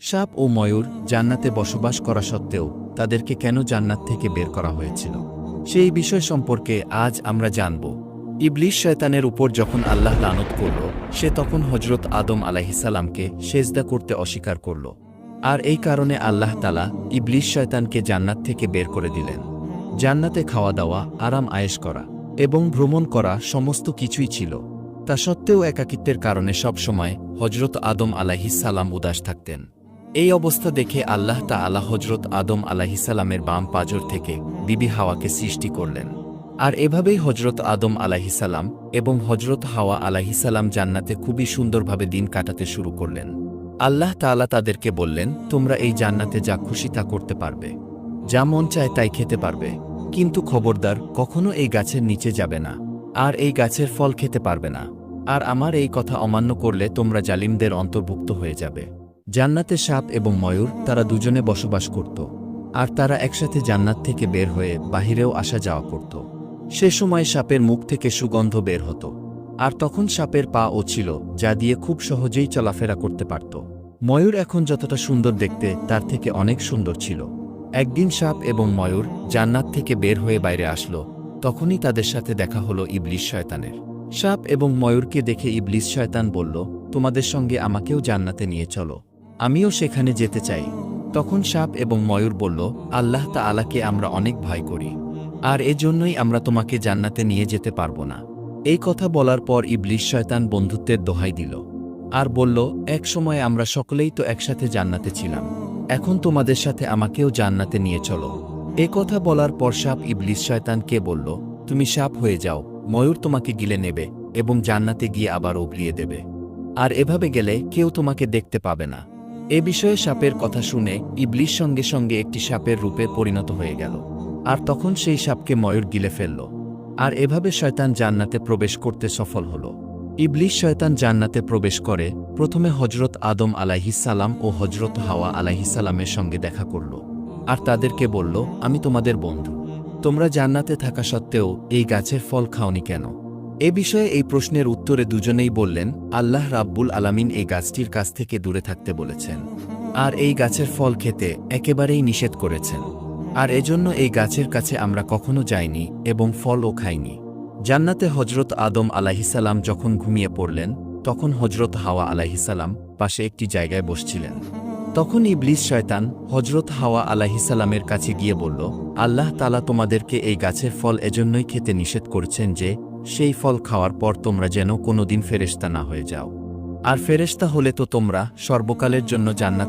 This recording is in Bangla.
সাপ ও ময়ূর জান্নাতে বসবাস করা সত্ত্বেও তাদেরকে কেন জান্নাত থেকে বের করা হয়েছিল? সেই বিষয় সম্পর্কে আজ আমরা জানব। ইবলিশ শয়তানের উপর যখন আল্লাহ লানত করল, সে তখন হজরত আদম আলাহিসাল্লামকে সেজদা করতে অস্বীকার করল। আর এই কারণে আল্লাহ তালা ইবলিশ শয়তানকে জান্নাত থেকে বের করে দিলেন। জান্নাতে খাওয়া দাওয়া, আরাম, আয়েশ করা এবং ভ্রমণ করা সমস্ত কিছুই ছিল। তা সত্ত্বেও একাকিত্বের কারণে সবসময় হজরত আদম আলাহিসাল্লাম উদাস থাকতেন। এই অবস্থা দেখে আল্লাহ তা আলা হজরত আদম আলাহিসাল্লামের বাম পাজর থেকে বিবি হাওয়াকে সৃষ্টি করলেন। আর এভাবেই হজরত আদম আলাহিসাল্লাম এবং হজরত হাওয়া আলাহিসাল্লাম জান্নাতে খুবই সুন্দরভাবে দিন কাটাতে শুরু করলেন। আল্লাহ তাআলা তাদেরকে বললেন, তোমরা এই জান্নাতে যা খুশি তা করতে পারবে। যা মন চায় তাই খেতে পারবে। কিন্তু খবরদার, কখনো এই গাছের নিচে যাবে না। আর এই গাছের ফল খেতে পারবে না। আর আমার এই কথা অমান্য করলে তোমরা জালিমদের অন্তর্ভুক্ত হয়ে যাবে। জান্নাতে সাপ এবং ময়ূর তারা দুজনে বসবাস করত, আর তারা একসাথে জান্নাত থেকে বের হয়ে বাহিরেও আসা যাওয়া করত। সে সময় সাপের মুখ থেকে সুগন্ধ বের হতো, আর তখন সাপের পা ও ছিল, যা দিয়ে খুব সহজেই চলাফেরা করতে পারত। ময়ূর এখন যতটা সুন্দর দেখতে, তার থেকে অনেক সুন্দর ছিল। একদিন সাপ এবং ময়ূর জান্নাত থেকে বের হয়ে বাইরে আসলো, তখনই তাদের সাথে দেখা হলো ইবলিশ শয়তানের। সাপ এবং ময়ূরকে দেখে ইবলিশ শয়তান বলল, তোমাদের সঙ্গে আমাকেও জান্নাতে নিয়ে চলো। আমিও সেখানে যেতে চাই। তখন সাপ এবং ময়ূর বলল, আল্লাহ তা আলাকে আমরা অনেক ভয় করি, আর এজন্যই আমরা তোমাকে জান্নাতে নিয়ে যেতে পারব না। এই কথা বলার পর ইবলিশ শয়তান বন্ধুত্বের দোহাই দিল, আর বলল, এক সময় আমরা সকলেই তো একসাথে জান্নাতে ছিলাম, এখন তোমাদের সাথে আমাকেও জান্নাতে নিয়ে চলো। এ কথা বলার পর সাপ ইবলিশ শয়তানকে বলল, তুমি সাপ হয়ে যাও, ময়ূর তোমাকে গিলে নেবে এবং জান্নাতে গিয়ে আবার উগলিয়ে দেবে, আর এভাবে গেলে কেউ তোমাকে দেখতে পাবে না। এ বিষয়ে সাপের কথা শুনে ইবলিশ সঙ্গে সঙ্গে একটি সাপের রূপে পরিণত হয়ে গেল, আর তখন সেই সাপকে ময়ূর গিলে ফেলল। আর এভাবে শয়তান জান্নাতে প্রবেশ করতে সফল হল। ইবলিশ শয়তান জান্নাতে প্রবেশ করে, প্রথমে হজরত আদম আলাইহিসাল্লাম ও হজরত হাওয়া আলাইহিসাল্লামের সঙ্গে দেখা করল। আর তাদেরকে বলল, আমি তোমাদের বন্ধু। তোমরা জান্নাতে থাকা সত্ত্বেও এই গাছের ফল খাওনি কেন? এ বিষয়ে এই প্রশ্নের উত্তরে দুজনেই বললেন, আল্লাহ রাব্বুল আলামিন এই গাছটির কাছ থেকে দূরে থাকতে বলেছেন। আর এই গাছের ফল খেতে একেবারেই নিষেধ করেছেন। আর এজন্য এই গাছের কাছে আমরা কখনো যাইনি এবং ফলও খাইনি। জান্নাতে হজরত আদম আলাহিসাল্লাম যখন ঘুমিয়ে পড়লেন, তখন হজরত হাওয়া আলাহিসাল্লাম পাশে একটি জায়গায় বসছিলেন। তখন ইবলিস শয়তান হজরত হাওয়া আলাহিসাল্লামের কাছে গিয়ে বলল, আল্লাহ তালা তোমাদেরকে এই গাছের ফল এজন্যই খেতে নিষেধ করছেন যে, সেই ফল খাওয়ার পর তোমরা যেন কোনোদিন ফেরেশতা না হয়ে যাও। আর ফেরেশতা হলে তো তোমরা সর্বকালের জন্য জান্নাত